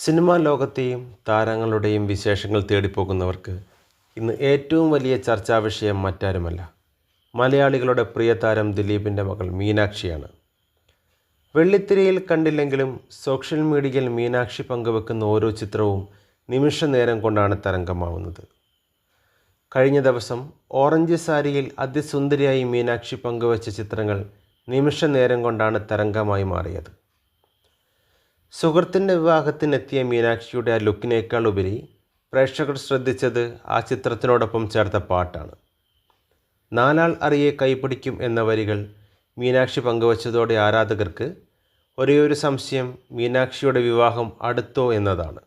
Cinema ലോകത്തെയും താരങ്ങളുടെയും വിശേഷങ്ങൾ തേടിപ്പോകുന്നവർക്ക് ഇന്ന് ഏറ്റവും വലിയ ചർച്ചാ വിഷയം മറ്റാരുമല്ല. മലയാളികളുടെ പ്രിയ താരം ദിലീപിന്റെ മകൾ മീനാക്ഷിയാണ്. വെള്ളിത്തിരയിൽ കണ്ടില്ലെങ്കിലും സോഷ്യൽ മീഡിയയിൽ മീനാക്ഷി പങ്കുവെക്കുന്ന ഓരോ ചിത്രവും നിമിഷ നേരം കൊണ്ടാണ് തരംഗമാവുന്നത്. കഴിഞ്ഞ ദിവസം ഓറഞ്ച് സാരിയിൽ അതിസുന്ദരിയായി മീനാക്ഷി പങ്കുവച്ച ചിത്രങ്ങൾ നിമിഷ നേരം കൊണ്ടാണ് തരംഗമായി മാറിയത്. സുഹൃത്തിന്റെ വിവാഹത്തിനെത്തിയ മീനാക്ഷിയുടെ ആ ലുക്കിനേക്കാൾ ഉപരി പ്രേക്ഷകർ ശ്രദ്ധിച്ചത് ആ ചിത്രത്തിനോടൊപ്പം ചേർത്ത പാട്ടാണ്. നാലാൾ അറിയെ കൈപിടിക്കും എന്ന വരികൾ മീനാക്ഷി പങ്കുവച്ചതോടെ ആരാധകർക്ക് ഒരേയൊരു സംശയം മീനാക്ഷിയുടെ വിവാഹം അടുത്തോ എന്നതാണ്.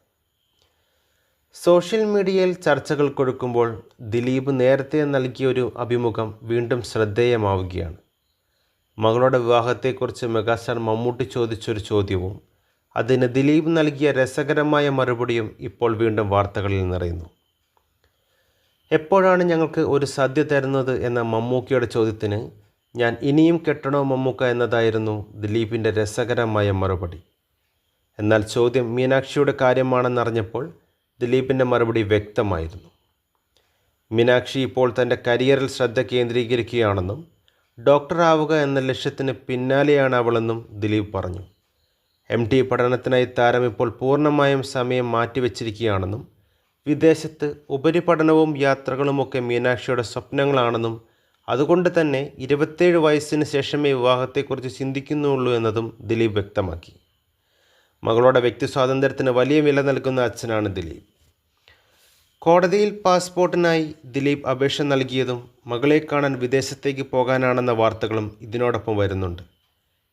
സോഷ്യൽ മീഡിയയിൽ ചർച്ചകൾ കൊടുക്കുമ്പോൾ ദിലീപ് നേരത്തെ നൽകിയ ഒരു അഭിമുഖം വീണ്ടും ശ്രദ്ധേയമാവുകയാണ്. മകളുടെ വിവാഹത്തെക്കുറിച്ച് മെഗാസ്റ്റാർ മമ്മൂട്ടി ചോദിച്ചൊരു ചോദ്യവും അതിന് ദിലീപ് നൽകിയ രസകരമായ മറുപടിയും ഇപ്പോൾ വീണ്ടും വാർത്തകളിൽ നിറയുന്നു. എപ്പോഴാണ് ഞങ്ങൾക്ക് ഒരു സദ്യ തരുന്നത് എന്ന മമ്മൂക്കയുടെ ചോദ്യത്തിന് ഞാൻ ഇനിയും കെട്ടണോ മമ്മൂക്ക എന്നതായിരുന്നു ദിലീപിന്റെ രസകരമായ മറുപടി. എന്നാൽ ചോദ്യം മീനാക്ഷിയുടെ കാര്യമാണെന്നറിഞ്ഞപ്പോൾ ദിലീപിന്റെ മറുപടി വ്യക്തമായിരുന്നു. മീനാക്ഷി ഇപ്പോൾ തന്റെ കരിയറിൽ ശ്രദ്ധ കേന്ദ്രീകരിക്കുകയാണെന്നും ഡോക്ടറാവുക എന്ന ലക്ഷ്യത്തിന് പിന്നാലെയാണ് അവളെന്നും ദിലീപ് പറഞ്ഞു. എം ടി പഠനത്തിനായി താരം ഇപ്പോൾ പൂർണമായും സമയം മാറ്റിവെച്ചിരിക്കുകയാണെന്നും വിദേശത്ത് ഉപരിപഠനവും യാത്രകളുമൊക്കെ മീനാക്ഷിയുടെ സ്വപ്നങ്ങളാണെന്നും അതുകൊണ്ട് തന്നെ ഇരുപത്തേഴ് വയസ്സിന് ശേഷമേ വിവാഹത്തെക്കുറിച്ച് ചിന്തിക്കുന്നുള്ളൂ എന്നതും ദിലീപ് വ്യക്തമാക്കി. മകളുടെ വ്യക്തി സ്വാതന്ത്ര്യത്തിന് വലിയ വില നൽകുന്ന അച്ഛനാണ് ദിലീപ്. കോടതിയിൽ പാസ്പോർട്ടിനായി ദിലീപ് അപേക്ഷ നൽകിയതും മകളെ കാണാൻ വിദേശത്തേക്ക് പോകാനാണെന്ന വാർത്തകളും ഇതിനോടൊപ്പം വരുന്നുണ്ട്.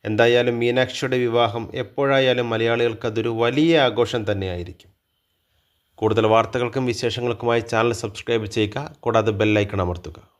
എന്തായാലും മീനാക്ഷിയുടെ വിവാഹം എപ്പോഴായാലും മലയാളികൾക്ക് അതൊരു വലിയ ആഘോഷം തന്നെയായിരിക്കും. കൂടുതൽ വാർത്തകൾക്കും വിശേഷങ്ങൾക്കുമായി ചാനൽ സബ്സ്ക്രൈബ് ചെയ്യുക കൂടാതെ ബെല്ലൈക്കൺ അമർത്തുക.